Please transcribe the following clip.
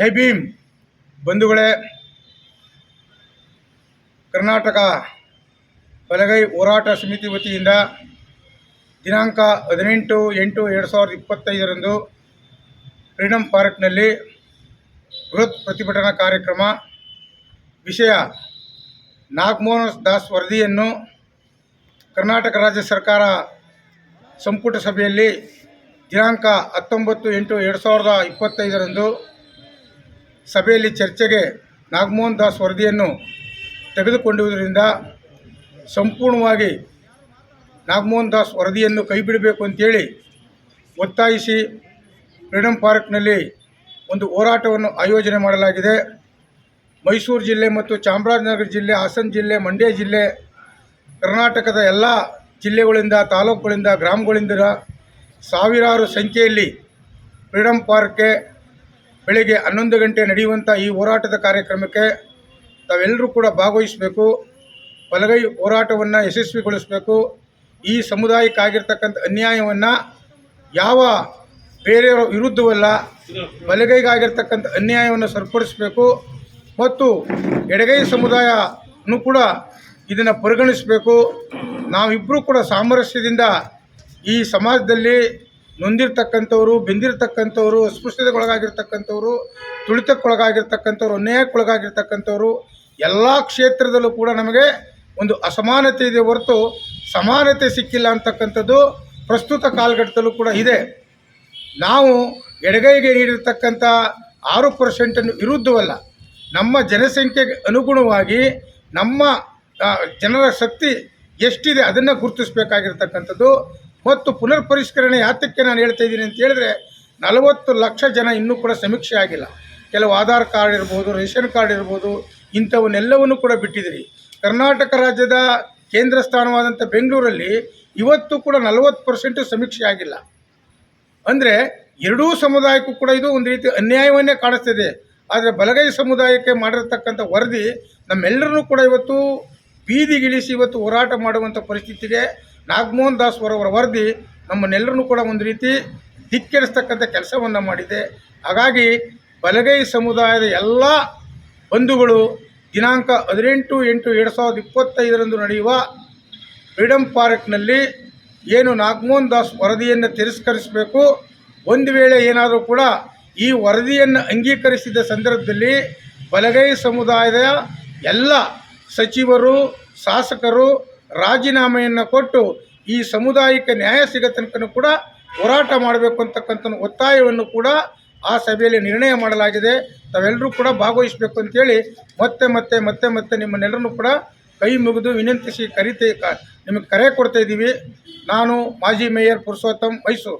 ಜೈ ಭೀಮ್. ಬಂಧುಗಳೇ, ಕರ್ನಾಟಕ ಬಲಗೈ ಹೋರಾಟ ಸಮಿತಿ ವತಿಯಿಂದ ದಿನಾಂಕ ಹದಿನೆಂಟು ಎಂಟು ಎರಡು ಸಾವಿರದ ಇಪ್ಪತ್ತೈದರಂದು ಫ್ರೀಡಮ್ ಪಾರ್ಕ್ನಲ್ಲಿ ಬೃಹತ್ ಪ್ರತಿಭಟನಾ ಕಾರ್ಯಕ್ರಮ, ವಿಷಯ ನಾಗಮೋಹನ್ ದಾಸ್ ವರದಿಯನ್ನು ಕರ್ನಾಟಕ ರಾಜ್ಯ ಸರ್ಕಾರ ಸಂಪುಟ ಸಭೆಯಲ್ಲಿ ದಿನಾಂಕ ಹತ್ತೊಂಬತ್ತು ಎಂಟು ಎರಡು ಸಾವಿರದ ಇಪ್ಪತ್ತೈದರಂದು ಸಭೆಯಲ್ಲಿ ಚರ್ಚೆಗೆ ನಾಗಮೋಹನ್ ದಾಸ್ ವರದಿಯನ್ನು ತೆಗೆದುಕೊಂಡಿರುವುದರಿಂದ ಸಂಪೂರ್ಣವಾಗಿ ನಾಗಮೋಹನ್ ದಾಸ್ ವರದಿಯನ್ನು ಕೈಬಿಡಬೇಕು ಅಂತೇಳಿ ಒತ್ತಾಯಿಸಿ ಫ್ರೀಡಮ್ ಪಾರ್ಕ್ನಲ್ಲಿ ಒಂದು ಹೋರಾಟವನ್ನು ಆಯೋಜನೆ ಮಾಡಲಾಗಿದೆ. ಮೈಸೂರು ಜಿಲ್ಲೆ ಮತ್ತು ಚಾಮರಾಜನಗರ ಜಿಲ್ಲೆ, ಹಾಸನ ಜಿಲ್ಲೆ, ಮಂಡ್ಯ ಜಿಲ್ಲೆ, ಕರ್ನಾಟಕದ ಎಲ್ಲ ಜಿಲ್ಲೆಗಳಿಂದ, ತಾಲೂಕುಗಳಿಂದ, ಗ್ರಾಮಗಳಿಂದ ಸಾವಿರಾರು ಸಂಖ್ಯೆಯಲ್ಲಿ ಫ್ರೀಡಮ್ ಪಾರ್ಕ್ಗೆ ಬೆಳಿಗ್ಗೆ ಹನ್ನೊಂದು ಗಂಟೆ ನಡೆಯುವಂಥ ಈ ಹೋರಾಟದ ಕಾರ್ಯಕ್ರಮಕ್ಕೆ ತಾವೆಲ್ಲರೂ ಕೂಡ ಭಾಗವಹಿಸಬೇಕು. ಬಲಗೈ ಹೋರಾಟವನ್ನು ಯಶಸ್ವಿಗೊಳಿಸಬೇಕು. ಈ ಸಮುದಾಯಕ್ಕಾಗಿರ್ತಕ್ಕಂಥ ಅನ್ಯಾಯವನ್ನು ಯಾವ ಬೇರೆಯವರ ವಿರುದ್ಧವಲ್ಲ, ಬಲಗೈಗಾಗಿರ್ತಕ್ಕಂಥ ಅನ್ಯಾಯವನ್ನು ಸರಿಪಡಿಸಬೇಕು ಮತ್ತು ಎಡಗೈ ಸಮುದಾಯನೂ ಕೂಡ ಇದನ್ನು ಪರಿಗಣಿಸಬೇಕು. ನಾವಿಬ್ಬರೂ ಕೂಡ ಸಾಮರಸ್ಯದಿಂದ ಈ ಸಮಾಜದಲ್ಲಿ ನೊಂದಿರ್ತಕ್ಕಂಥವ್ರು, ಬೆಂದಿರ್ತಕ್ಕಂಥವ್ರು, ಅಸ್ಪೃಶ್ಯತೆಗೊಳಗಾಗಿರ್ತಕ್ಕಂಥವ್ರು, ತುಳಿತಕ್ಕೊಳಗಾಗಿರ್ತಕ್ಕಂಥವ್ರು, ಅನ್ಯಾಯಕ್ಕೊಳಗಾಗಿರ್ತಕ್ಕಂಥವ್ರು, ಎಲ್ಲ ಕ್ಷೇತ್ರದಲ್ಲೂ ಕೂಡ ನಮಗೆ ಒಂದು ಅಸಮಾನತೆ ಇದೆ ಹೊರತು ಸಮಾನತೆ ಸಿಕ್ಕಿಲ್ಲ ಅಂತಕ್ಕಂಥದ್ದು ಪ್ರಸ್ತುತ ಕಾಲಘಟ್ಟದಲ್ಲೂ ಕೂಡ ಇದೆ. ನಾವು ಎಡಗೈಗೆ ನೀಡಿರ್ತಕ್ಕಂಥ ಆರು ಪರ್ಸೆಂಟನ್ನು ವಿರುದ್ಧವಲ್ಲ, ನಮ್ಮ ಜನಸಂಖ್ಯೆಗೆ ಅನುಗುಣವಾಗಿ ನಮ್ಮ ಜನರ ಶಕ್ತಿ ಎಷ್ಟಿದೆ ಅದನ್ನು ಗುರುತಿಸಬೇಕಾಗಿರ್ತಕ್ಕಂಥದ್ದು. ಮತ್ತು ಪುನರ್ ಪರಿಷ್ಕರಣೆ ಯಾತಕ್ಕೆ ನಾನು ಹೇಳ್ತಾ ಇದ್ದೀನಿ ಅಂತ ಹೇಳಿದ್ರೆ ನಲವತ್ತು ಲಕ್ಷ ಜನ ಇನ್ನೂ ಕೂಡ ಸಮೀಕ್ಷೆ ಆಗಿಲ್ಲ. ಕೆಲವು ಆಧಾರ್ ಕಾರ್ಡ್ ಇರ್ಬೋದು, ರೇಷನ್ ಕಾರ್ಡ್ ಇರ್ಬೋದು, ಇಂಥವನ್ನೆಲ್ಲವನ್ನು ಕೂಡ ಬಿಟ್ಟಿದ್ದೀರಿ. ಕರ್ನಾಟಕ ರಾಜ್ಯದ ಕೇಂದ್ರ ಸ್ಥಾನವಾದಂಥ ಬೆಂಗಳೂರಲ್ಲಿ ಇವತ್ತು ಕೂಡ ನಲವತ್ತು ಪರ್ಸೆಂಟು ಸಮೀಕ್ಷೆ ಆಗಿಲ್ಲ. ಅಂದರೆ ಎರಡೂ ಸಮುದಾಯಕ್ಕೂ ಕೂಡ ಇದು ಒಂದು ರೀತಿ ಅನ್ಯಾಯವನ್ನೇ ಕಾಣಿಸ್ತಿದೆ. ಆದರೆ ಬಲಗೈ ಸಮುದಾಯಕ್ಕೆ ಮಾಡಿರತಕ್ಕಂಥ ವರದಿ ನಮ್ಮೆಲ್ಲರನ್ನೂ ಕೂಡ ಇವತ್ತು ಬೀದಿಗಿಳಿಸಿ ಇವತ್ತು ಹೋರಾಟ ಮಾಡುವಂಥ ಪರಿಸ್ಥಿತಿಗೆ ನಾಗಮೋಹನ್ ದಾಸ್ ಅವರವರ ವರದಿ ನಮ್ಮನ್ನೆಲ್ಲರನ್ನೂ ಕೂಡ ಒಂದು ರೀತಿ ಧಿಕ್ಕರಿಸ್ತಕ್ಕಂಥ ಕೆಲಸವನ್ನು ಮಾಡಿದೆ. ಹಾಗಾಗಿ ಬಲಗೈ ಸಮುದಾಯದ ಎಲ್ಲ ಬಂಧುಗಳು ದಿನಾಂಕ ಹದಿನೆಂಟು ಎಂಟು ಎರಡು ಸಾವಿರದ ಇಪ್ಪತ್ತೈದರಂದು ನಡೆಯುವ ಫ್ರೀಡಮ್ ಪಾರ್ಕ್ನಲ್ಲಿ ಏನು ನಾಗಮೋಹನ್ ದಾಸ್ ವರದಿಯನ್ನು ತಿರಸ್ಕರಿಸಬೇಕು, ಒಂದು ವೇಳೆ ಏನಾದರೂ ಕೂಡ ಈ ವರದಿಯನ್ನು ಅಂಗೀಕರಿಸಿದ ಸಂದರ್ಭದಲ್ಲಿ ಬಲಗೈ ಸಮುದಾಯದ ಎಲ್ಲ ಸಚಿವರು, ಶಾಸಕರು ರಾಜೀನಾಮೆಯನ್ನು ಕೊಟ್ಟು ಈ ಸಮುದಾಯಕ್ಕೆ ನ್ಯಾಯ ಸಿಗೋ ತನಕನೂ ಕೂಡ ಹೋರಾಟ ಮಾಡಬೇಕು ಅಂತಕ್ಕಂಥ ಒತ್ತಾಯವನ್ನು ಕೂಡ ಆ ಸಭೆಯಲ್ಲಿ ನಿರ್ಣಯ ಮಾಡಲಾಗಿದೆ. ತಾವೆಲ್ಲರೂ ಕೂಡ ಭಾಗವಹಿಸಬೇಕು ಅಂತೇಳಿ ಮತ್ತೆ ಮತ್ತೆ ಮತ್ತೆ ಮತ್ತೆ ನಿಮ್ಮನ್ನೆಲ್ಲರನ್ನೂ ಕೂಡ ಕೈ ಮುಗಿದು ವಿನಂತಿಸಿ ಕರಿತೆ ನಿಮಗೆ ಕರೆ ಕೊಡ್ತಾ ಇದ್ದೀವಿ. ನಾನು ಮಾಜಿ ಮೇಯರ್ ಪುರುಷೋತ್ತಮ್ ಮೈಸೂರು.